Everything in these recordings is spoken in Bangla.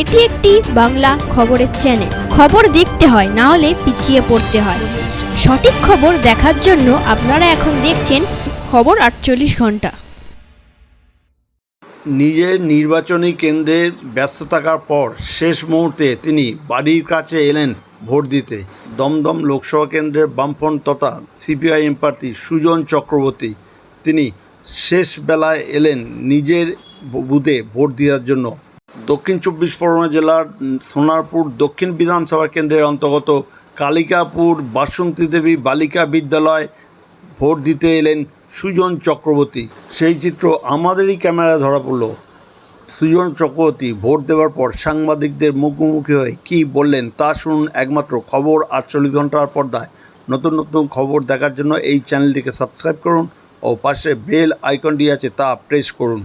এটি একটি বাংলা খবরের চ্যানেল খবর দেখতে হয়, না হলে পিছিয়ে পড়তে হয়। সঠিক খবর দেখার জন্য আপনারা এখন দেখছেন খবর আটচল্লিশ ঘণ্টা। নিজের নির্বাচনী কেন্দ্রের ব্যস্ত থাকার পর শেষ মুহূর্তে তিনি বাড়ির কাছে এলেন ভোট দিতে। দমদম লোকসভা কেন্দ্রের বামফ্রন্ট তথা সিপিআইএম প্রার্থী সুজন চক্রবর্তী তিনি শেষ বেলায় এলেন নিজের বুথে ভোট দেওয়ার জন্য। দক্ষিণ চব্বিশ পরগনা জেলার সোনারপুর দক্ষিণ বিধানসভা কেন্দ্রের অন্তর্গত কালিকাপুর বাসন্তী দেবী বালিকা বিদ্যালয় ভোট দিতে এলেন সুজন চক্রবর্তী। সেই চিত্র আমাদেরই ক্যামেরায় ধরা পড়ল। সুজন চক্রবর্তী ভোট দেওয়ার পর সাংবাদিকদের মুখোমুখি হয়ে কী বললেন তা শুনুন একমাত্র খবর আটচল্লিশ ঘণ্টার পর্দায়। নতুন নতুন খবর দেখার জন্য এই চ্যানেলটিকে সাবস্ক্রাইব করুন ও পাশে বেল আইকনটি আছে তা প্রেস করুন।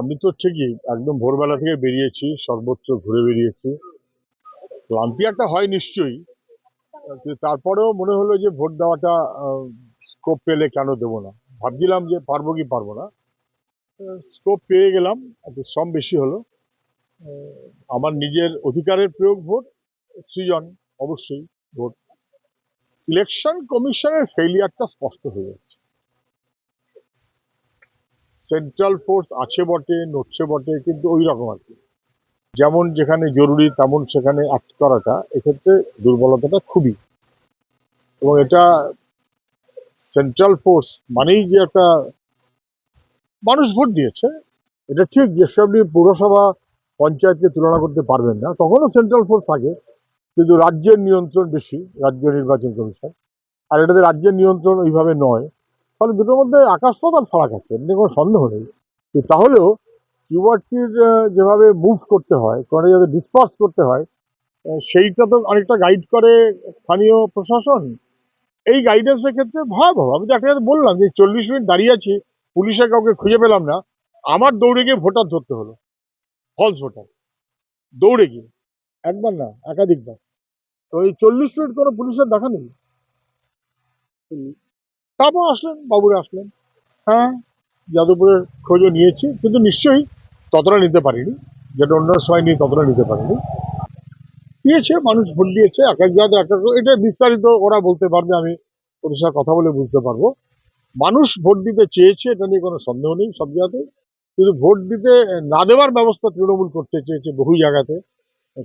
আমি তো ঠিকই একদম ভোরবেলা থেকে বেরিয়েছি, সর্বোচ্চ ঘুরে বেরিয়েছি। ক্লান্তি একটা হয় নিশ্চয়ই তারপরেও মনে হলো যে ভোট দেওয়াটা স্কোপ পেলে কেন দেবো না? ভাবছিলাম যে পারব কি পারব না। স্কোপ পেয়ে গেলাম, একটু শ্রম বেশি হলো। আমার নিজের অধিকারের প্রয়োগ ভোট, সৃজন, অবশ্যই ভোট। ইলেকশন কমিশনের ফেলিয়ারটা স্পষ্ট হয়ে যাচ্ছে। সেন্ট্রাল ফোর্স আছে বটে, নড়ছে বটে, কিন্তু ওই রকম আর কি। যেমন যেখানে জরুরি, তেমন সেখানে অ্যাক্ট করাটা এক্ষেত্রে দুর্বলতাটা খুবই। এবং এটা সেন্ট্রাল ফোর্স মানেই যে একটা মানুষ ভোট দিয়েছে, এটা ঠিক যেসব নিয়ে পৌরসভা পঞ্চায়েতকে তুলনা করতে পারবেন না, তখনও সেন্ট্রাল ফোর্স থাকে, কিন্তু রাজ্যের নিয়ন্ত্রণ বেশি, রাজ্য নির্বাচন কমিশন। আর এটাতে রাজ্যের নিয়ন্ত্রণ ওইভাবে নয় ফলে দুটোর মধ্যে আকাশ পাতাল ফারাক আছে এমনি কোনো সন্দেহ নেই। কিন্তু তাহলেও কিউআরটির যেভাবে মুভ করতে হয় করে যাতে ডিসপার্স করতে হয় সেইটা তো অনেকটা গাইড করে স্থানীয় প্রশাসন। এই গাইডেন্সের ক্ষেত্রে ভয়াবহ। আমি তো একটা বললাম যে চল্লিশ মিনিট দাঁড়িয়ে আছি পুলিশের কাউকে খুঁজে পেলাম না। আমার দৌড়ে গিয়ে ভোটার ধরতে হলো। ফলস ভোটার দৌড়ে গিয়ে। একবার না, একাধিকবার। তো এই চল্লিশ মিনিট কোনো পুলিশের দেখা নেই। তারপর আসলেন, বাবুরা আসলেন। হ্যাঁ যাদবপুরের খোঁজও নিয়েছি, কিন্তু নিশ্চয়ই ততটা নিতে পারিনি। যেটা অন্য সময় নিয়ে ততটা নিতে পারিনি। দিয়েছে, মানুষ ভোট দিয়েছে এক এক জায়গাতে এক এক এটা বিস্তারিত ওরা বলতে পারবে, আমি ওদের সাথে কথা বলে বুঝতে পারব। মানুষ ভোট দিতে চেয়েছে, এটা নিয়ে কোনো সন্দেহ নেই সব জায়গাতে। কিন্তু ভোট দিতে না দেওয়ার ব্যবস্থা তৃণমূল করতে চেয়েছে বহু জায়গাতে,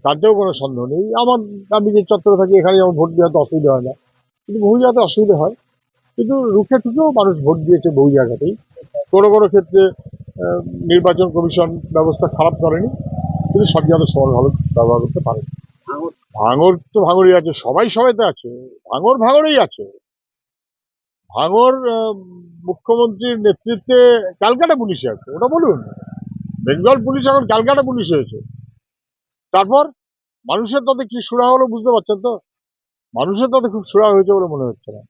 তাতেও কোনো সন্দেহ নেই। আমার আমি যে চত্বরে থাকি, এখানে যেমন ভোট দেওয়াতে অসুবিধা হয় না। কিন্তু বহু জায়গাতে অসুবিধা হয়। কিন্তু রুখে টুকেও মানুষ ভোট দিয়েছে বহু জায়গাতেই। কোনো কোনো ক্ষেত্রে নির্বাচন কমিশন ব্যবস্থা খারাপ করেনি কিন্তু সব জায়গাতে সমান ভালো ব্যবহার করতে পারে। ভাঙর। তো ভাঙরই আছে সবাই সবাইতে আছে ভাঙর ভাঙরেই আছে। ভাঙর মুখ্যমন্ত্রীর নেতৃত্বে ক্যালকাটা পুলিশে আছে ওটা বলুন। বেঙ্গল পুলিশ এখন ক্যালকাটা পুলিশ হয়েছে। তারপর মানুষের তাতে কি সুরা হলো বুঝতে পারছেন তো? মানুষের তাতে খুব সুরা হয়েছে বলে মনে হচ্ছে না।